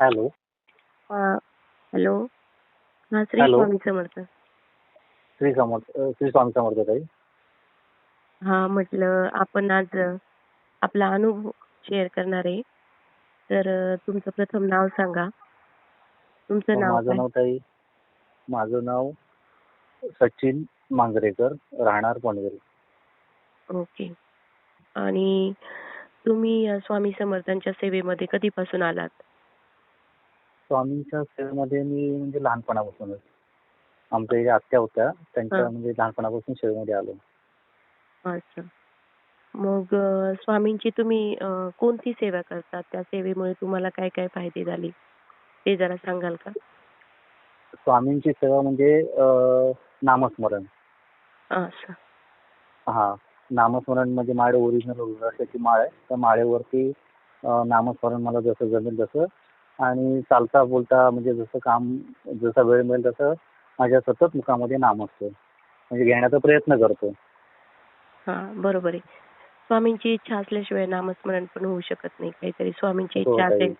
Hello. हा hello. हा Shri hello. Swami Samarth. Shri Samarth अ, श्री स्वामी समर्थ ताई. हा म्हटलं आपण आज अ, आपला अनुभव शेअर करणार आहे. तर अ, तुमचं प्रथम नाव सांगा. तुमचं नाव माझं काय? नाव ताई माझं नाव सचिन मांजरेकर राहणार पनवेल ओके. आणि तुम्ही अ, स्वामी समर्थांच्या सेवेमध्ये कधीपासून आलात? स्वामींच्या सेवेमध्ये मी म्हणजे लहानपणापासूनच. आमच्या इथे आत्या होत्या. त्यांच्या. म्हणजे लहानपणापासून सेवेमध्ये आलो. अच्छा. मग स्वामींची तुम्ही कोणती सेवा करतात? त्या सेवेमुळे तुम्हाला काय काय फायदे झाले? ते जरा सांगाल का? स्वामींची सेवा म्हणजे नामस्मरण. हा. नामस्मरण म्हणजे माझ्या ओरिजिनल रुद्राक्षाची माळ आहे. त्या माळेवरती नामस्मरण मला जसं जमेल तसं आणि चालता बोलता म्हणजे जसं काम जसा वेळ मिळेल तसं माझ्या सतत मुखामध्ये नाम असतो. म्हणजे घेण्याचा प्रयत्न करतो. हा बरोबर आहे. स्वामींची इच्छा असल्याशिवाय नामस्मरण पण होऊ शकत नाही. काहीतरी स्वामींची हो, इच्छा ताई. असेल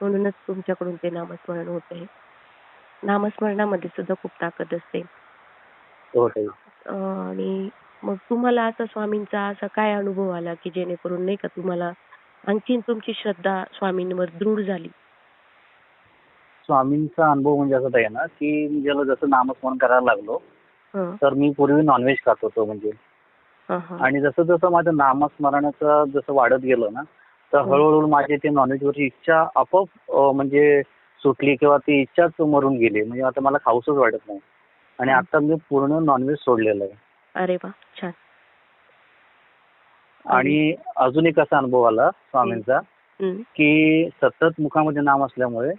म्हणूनच तुमच्याकडून ते नामस्मरण होत. आहे नामस्मरणामध्ये सुद्धा खूप ताकद असते. हो आणि मग तुम्हाला असा स्वामींचा असा काय अनुभव आला की जेणेकरून नाही का तुम्हाला आणखीन तुमची श्रद्धा स्वामींवर दृढ झाली? स्वामींचा अनुभव म्हणजे असं आहे ना की मी जेव्हा जसं नामस्मरण करायला लागलो तर मी पूर्वी नॉनव्हेज खात होतो म्हणजे. आणि जसं जसं माझं नामस्मरणाचं जसं वाढत गेलं ना तर. हळूहळू माझी ते नॉनव्हेजवरची इच्छा आपोआप म्हणजे सुटली किंवा ती इच्छाच मरून गेली. म्हणजे आता मला खाऊसच वाटत नाही. आणि. आता मी पूर्ण नॉनव्हेज सोडलेलं आहे. अरे वा छान. आणि अजून एक असा अनुभव आला स्वामींचा की सतत मुखामध्ये नाम असल्यामुळे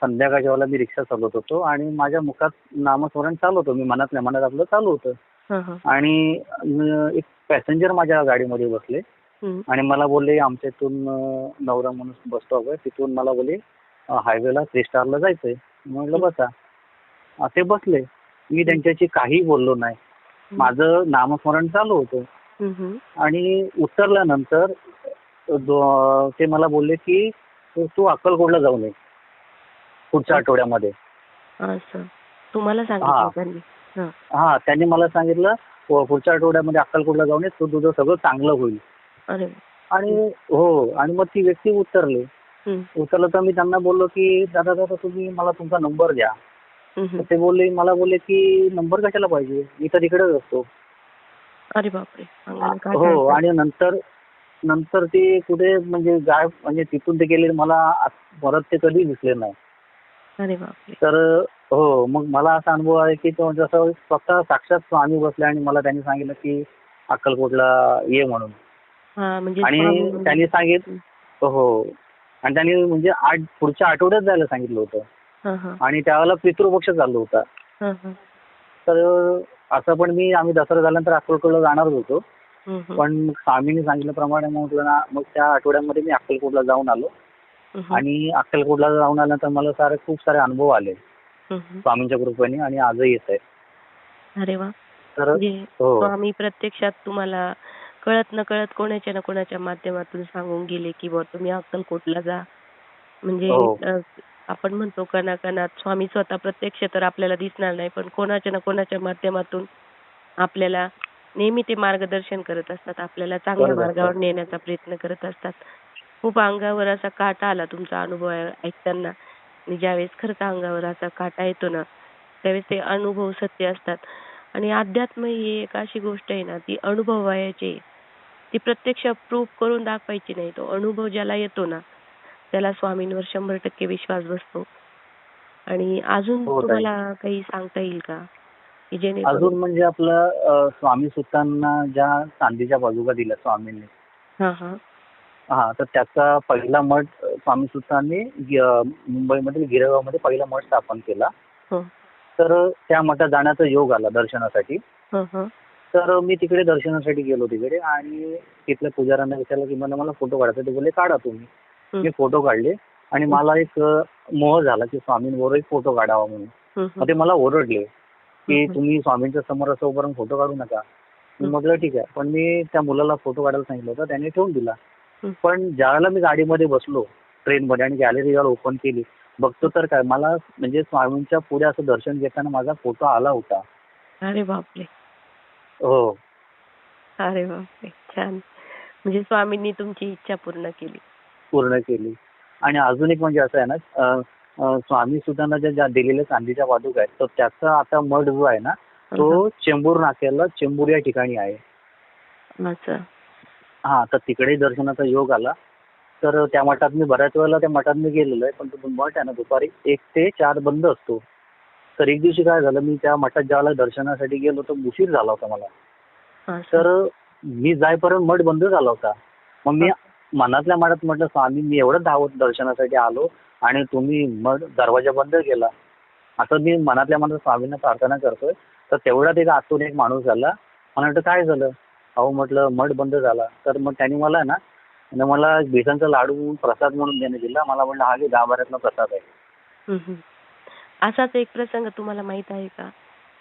संध्याकाळच्या वेळेला मी रिक्षा चालवत होतो आणि माझ्या मुखात नामस्मरण चालू होतं. मी मनातल्या मनात आपलं चालू होतं. आणि एक पॅसेंजर माझ्या गाडीमध्ये बसले. आणि मला बोलले आमच्या इथून नवरा म्हणून बस स्टॉप आहे. तिथून मला बोलले हायवेला थ्री स्टारला जायचंय. म्हटलं बसा. ते बसले. मी त्यांच्याशी काही बोललो नाही. माझं नामस्मरण चालू होतं. आणि उतरल्यानंतर ते मला बोलले की तू तू अक्कलकोटला जाऊन ये. पुढच्या आठवड्यामध्ये. असं. तुम्हाला हा. सांगितलं त्यांनी. हं. हा त्यांनी मला सांगितलं "पु- पुढच्या आठवड्यामध्ये अक्कलकोटला जाऊन ये तू तुझं सगळं चांगलं होईल. अरे आणि हो आणि मग ती व्यक्ती उतरली. हं, उतरलं तर मी त्यांना बोललो की दादा दादा तुम्ही मला तुमचा नंबर द्या. हं, हं. तर ते बोलले मला बोलले की नंबर कशाला पाहिजे? मी तर तिकडेच असतो. अरे बापरे. अंगाला हो. आणि नंतर नंतर ते कुठे म्हणजे गायब म्हणजे तिथून ते गेले मला परत ते कधी दिसले नाही. अरे बापरे. तर हो मग मला असा अनुभव आहे की तो जसं स्वतः साक्षात स्वामी बसले आणि मला त्यांनी सांगितलं की अक्कलकोटला ये म्हणून. हा म्हणजे आणि त्यांनी सांगितलं हो. आणि त्यांनी म्हणजे आठ पुढच्या आठवड्यात जायला सांगितलं होतं. आणि त्यावेळेला पितृपक्ष चालू होता. हं, हं, तर असं पण मी आम्ही दसरा झाल्यानंतर अक्कलकोटला जाणारच होतो. पण स्वामींनी सांगितल्याप्रमाणे मग म्हटलं ना मग त्या आठवड्यामध्ये मी अक्कलकोटला जाऊन आलो. आणि अक्कलकोटला जाऊन आल्यानंतर मला सारे खूप सारे अनुभव आले. स्वामींच्या कृपेने आणि आजही येत आहे अरे वा. तर म्हणजे हो. स्वामी प्रत्यक्षात तुम्हाला कळत न कळत कोणाच्या ना कोणाच्या माध्यमातून सांगून गेले की बुवा तुम्ही अक्कलकोटला जा. म्हणजे हो. आपण म्हणतो कणाकणात स्वामी स्वतः प्रत्यक्ष तर आपल्याला दिसणार नाही पण कोणाच्या ना कोणाच्या माध्यमातून आपल्याला नेहमी ते मार्गदर्शन करत असतात आपल्याला चांगल्या. मार्गावर नेण्याचा प्रयत्न करत असतात. खूप अंगावर असा काटा आला तुमचा अनुभव ऐकताना. आणि ज्यावेळेस खरंच अंगावर असा काटा येतो ना त्यावेळेस ते अनुभव सत्य असतात. आणि अध्यात्म ही एक अशी गोष्ट आहे ना ती अनुभवायची. ती प्रत्यक्ष प्रूफ करून दाखवायची नाही. तो अनुभव ज्याला येतो ना त्याला स्वामींवर शंभर टक्के विश्वास बसतो. आणि अजून हो. तुम्हाला काही सांगता येईल का? अजून म्हणजे आपलं स्वामी सुतांना ज्या चांदीच्या बाजूका दिल्या स्वामींनी हा तर त्याचा पहिला मठ स्वामी सुतांनी ग- मुंबईमधील गिरगावमध्ये पहिला मठ स्थापन केला तर त्या मठात जाण्याचा योग आला दर्शनासाठी. तर मी तिकडे दर्शनासाठी गेलो तिकडे आणि तिथल्या पुजाऱ्यांना विचारलं की मला मला फोटो काढायचा ते बोलले काढा तुम्ही. मी फोटो काढले आणि मला एक मोह झाला की स्वामींबरोबर एक फोटो काढावा म्हणून. मग ते मला ओरडले की. तुम्ही स्वामींच्या समोर असं उभारून फोटो काढू नका मी. म्हटलं ठीक आहे पण मी त्या मुलाला फोटो काढायला सांगितलं होतं त्याने ठेवून दिला. पण ज्यावेळेला मी गाडीमध्ये बसलो ट्रेनमध्ये आणि गॅलरी जेव्हा ओपन केली बघतो तर काय मला म्हणजे स्वामींच्या पुढे असं दर्शन घेताना माझा फोटो आला होता. अरे बापरे. हो. अरे बापरे छान. म्हणजे स्वामींनी तुमची इच्छा पूर्ण केली. पूर्ण केली. आणि अजून एक म्हणजे असं आहे ना स्वामी सुद्धा ज्या दिलेल्या चांदीच्या पादुका आहेत तर त्याचा आता मठ जो आहे ना तो चेंबूर नाक्याला चेंबूर या ठिकाणी आहे. हा तर तिकडे दर्शनाचा योग आला. तर त्या मठात मी बऱ्याच वेळेला त्या मठात मी गेलेलो आहे. पण तो मठ आहे ना दुपारी एक ते चार बंद असतो. तर एक दिवशी काय झालं मी त्या मठात ज्यावेळेला दर्शनासाठी गेलो तर उशीर झाला होता मला. असं तर मी जाईपर्यंत मठ बंद झाला होता. मग मी मनातल्या मनात म्हटलं स्वामी मी एवढं धावत दर्शनासाठी आलो आणि तुम्ही मठ दरवाजा बंद केला. आता मी मनातल्या मनात स्वामींना प्रार्थना करतोय. तर तेवढ्यात एक आतून एक माणूस झाला मला वाटतं काय झालं? अहो म्हटलं मठ बंद झाला. तर मग त्यांनी मला ना मला बेसनचा लाडू म्हणून प्रसाद म्हणून देणे दिला. मला म्हणलं हा घे दहा बारातला प्रसाद आहे. असाच एक प्रसंग तुम्हाला माहीत आहे का?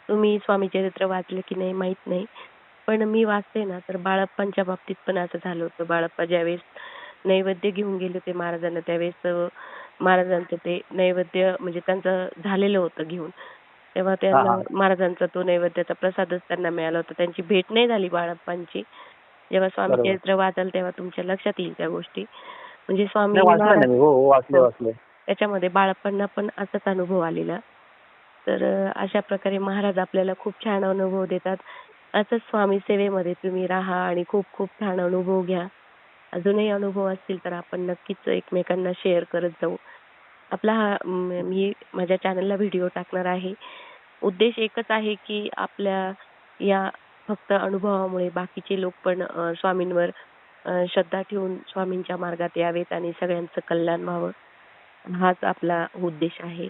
तुम्ही स्वामी चरित्र वाचले की नाही माहीत नाही. पण मी वाचते ना तर बाळप्पांच्या बाबतीत पण असं झालं होतं. बाळप्पा ज्यावेळेस नैवेद्य घेऊन गेले होते महाराजांना त्यावेळेस महाराजांचं ते नैवेद्य म्हणजे त्यांचं झालेलं होतं घेऊन. तेव्हा त्यांना. महाराजांचा तो नैवेद्याचा प्रसादच त्यांना मिळाला होता. त्यांची भेट नाही झाली बाळप्पांची. जेव्हा स्वामी. चरित्र वाचाल तेव्हा तुमच्या लक्षात येईल त्या गोष्टी. म्हणजे स्वामी महाराज हो हो हो. त्याच्यामध्ये बाळप्पांना पण असाच अनुभव आलेला. तर अशा प्रकारे महाराज आपल्याला खूप छान अनुभव देतात. असंच स्वामी सेवेमध्ये तुम्ही राहा आणि खूप खूप छान अनुभव घ्या. अजूनही अनुभव असतील तर आपण नक्कीच एकमेकांना शेअर करत जाऊ. आपला हा मी माझ्या चॅनलला व्हिडिओ टाकणार आहे. उद्देश एकच आहे की आपल्या या फक्त अनुभवामुळे बाकीचे लोक पण स्वामींवर श्रद्धा ठेवून स्वामींच्या मार्गात यावेत आणि सगळ्यांचं कल्याण व्हावं. हाच आपला उद्देश आहे.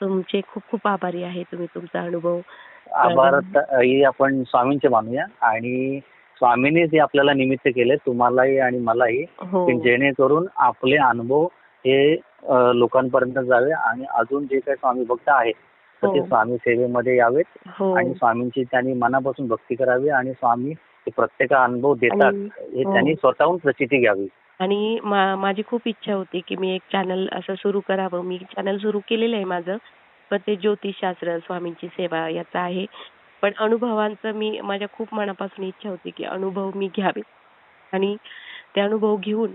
तुमचे खूप खूप आभारी आहे तुम्ही तुमचा अनुभव आभार आपण स्वामींचे मानूया आणि स्वामींनीच हे आपल्याला निमित्त केले तुम्हालाही आणि मलाही हो. जेणेकरून आपले अनुभव हे लोकांपर्यंत जावे आणि अजून जे काही स्वामी भक्त आहेत तर ते हो. स्वामी सेवेमध्ये यावेत हो. आणि स्वामींची त्यांनी मनापासून भक्ती करावी आणि स्वामी प्रत्येका अनुभव देतात. हे हो. त्यांनी स्वतःहून प्रचिती घ्यावी. आणि माझी खूप इच्छा होती की मी एक चॅनल असं सुरू करावं. मी चॅनल सुरू केलेलं आहे माझं. पण ते ज्योतिषशास्त्र स्वामींची सेवा याचं आहे. पण अनुभवांचं मी माझ्या खूप मनापासून इच्छा होती की अनुभव मी घ्यावे. आणि ते अनुभव घेऊन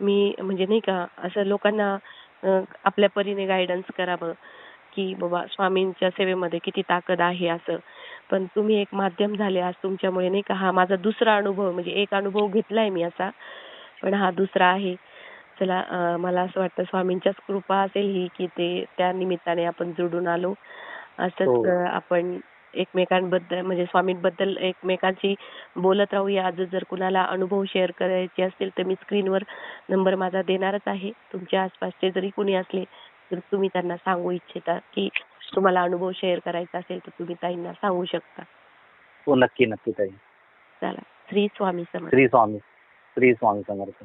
मी म्हणजे नाही का असं लोकांना आपल्या परीने गायडन्स करावं. की बाबा स्वामींच्या सेवेमध्ये किती ताकद आहे असं. पण तुम्ही एक माध्यम झाले आज तुमच्यामुळे नाही का? हा माझा दुसरा अनुभव म्हणजे एक अनुभव घेतलाय मी असा. पण हा दुसरा आहे. चला मला असं वाटतं स्वामींच्याच कृपा असेल ही की ते त्या निमित्ताने आपण जोडून आलो. असंच हो. आपण एकमेकांबद्दल म्हणजे स्वामींबद्दल एकमेकांशी बोलत राहूया. आज जर कुणाला अनुभव शेअर करायचे असतील तर मी स्क्रीनवर नंबर माझा देणारच आहे. तुमच्या आसपासचे जरी कुणी असले तर तुम्ही त्यांना सांगू इच्छिता की तुम्हाला अनुभव शेअर करायचा असेल तर तुम्ही ताईंना सांगू शकता. हो नक्की नक्की ताई. चला. श्री स्वामी समर्थ. श्री स्वामी श्री स्वामी समर्थ.